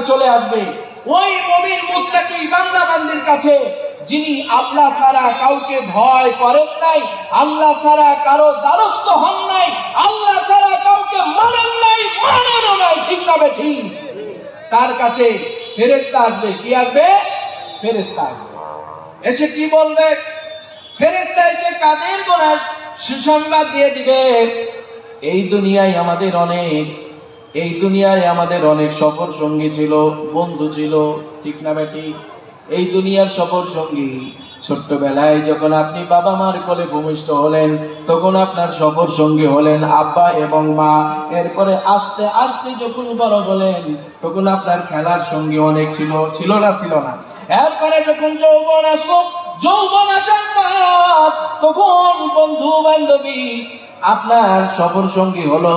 চলে আসবে। ওই মমিন মুত্তাকি বান্দা বান্দির কাছে, যিনি আল্লাহ ছাড়া কাউকে ভয় করেন নাই, আল্লাহ ছাড়া কারও দ্বারস্থ হন নাই, আল্লাহ ছাড়া কাউকে মানেন নাই, মানেনও নাই, ঠিক না ঠিক। তার কাছে ফেরেস্তা আসবে। কি আসবে? ফেরেস্তা আসবে। এসে কি বলবে? ফেরেস্তা এসে কাদের গোনাস সুসংবাদ দিয়ে দিবে? এই দুনিয়ায় আমাদের অনেক এই দুনিয়ায় আমাদের অনেক সফর সঙ্গী ছিল, বন্ধু ছিল, ঠিক না বেটি এই দুনিয়ার সফর সঙ্গী, ছোট্টবেলায় যখন আপনি বাবা মার কোলে ভূমিষ্ঠ হলেন, তখন আপনার সফর সঙ্গী হলেন আব্বা এবং মা। এরপরে আস্তে আস্তে যখন বড় হলেন, তখন আপনার খেলার সঙ্গী অনেক ছিল ছিল না ছিল না। এরপরে যখন যৌবন আসলো, যৌবন আসার পর তখন বন্ধু বান্ধবী আপনার সফর সঙ্গী হলো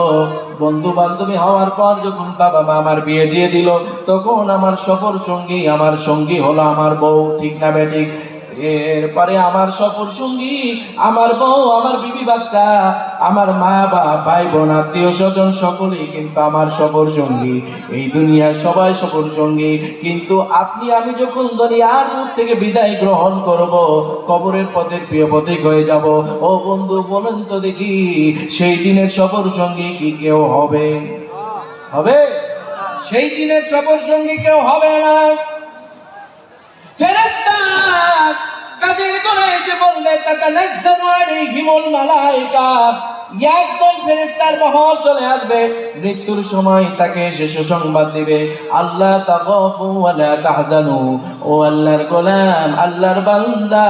বন্ধু বান্ধবী হওয়ার পর যখন বাবা মা আমার বিয়ে দিয়ে দিল, তখন আমার সফর সঙ্গী, আমার সঙ্গী হলো আমার বউ, ঠিক না বেঠিক এরপরে আমার সফর সঙ্গী, আমার বউ, আমার বিবি বাচ্চা, আমার মা, বা ভাই, বোন, আত্মীয় স্বজন সকলেই কিন্তু আমার সফর সঙ্গী। এই দুনিয়ার সবাই সফর সঙ্গী। কিন্তু আপনি, আমি যখন দুনিয়ার মুখ থেকে বিদায় গ্রহণ করব, কবরের পথের প্রিয় পথিক হয়ে যাব। ও বন্ধু, বলেন তো দেখি, সেই দিনের সফর সঙ্গী কি কেউ হবে? হবে? সেই দিনের সফর সঙ্গী কেউ হবে না ফেরেশতা কাদের মৃত্যুর সময় তাকে দিবে। আল্লাহ ও আল্লাহর গোলাম, আল্লাহর বান্দা,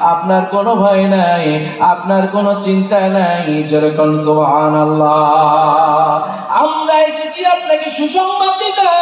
আপনার কোনো ভয় নাই, আপনার কোনো চিন্তা নাই। যেরকম সুবহানাল্লাহ। আমরা এসেছি আপনাকে সুসংবাদ দিতে।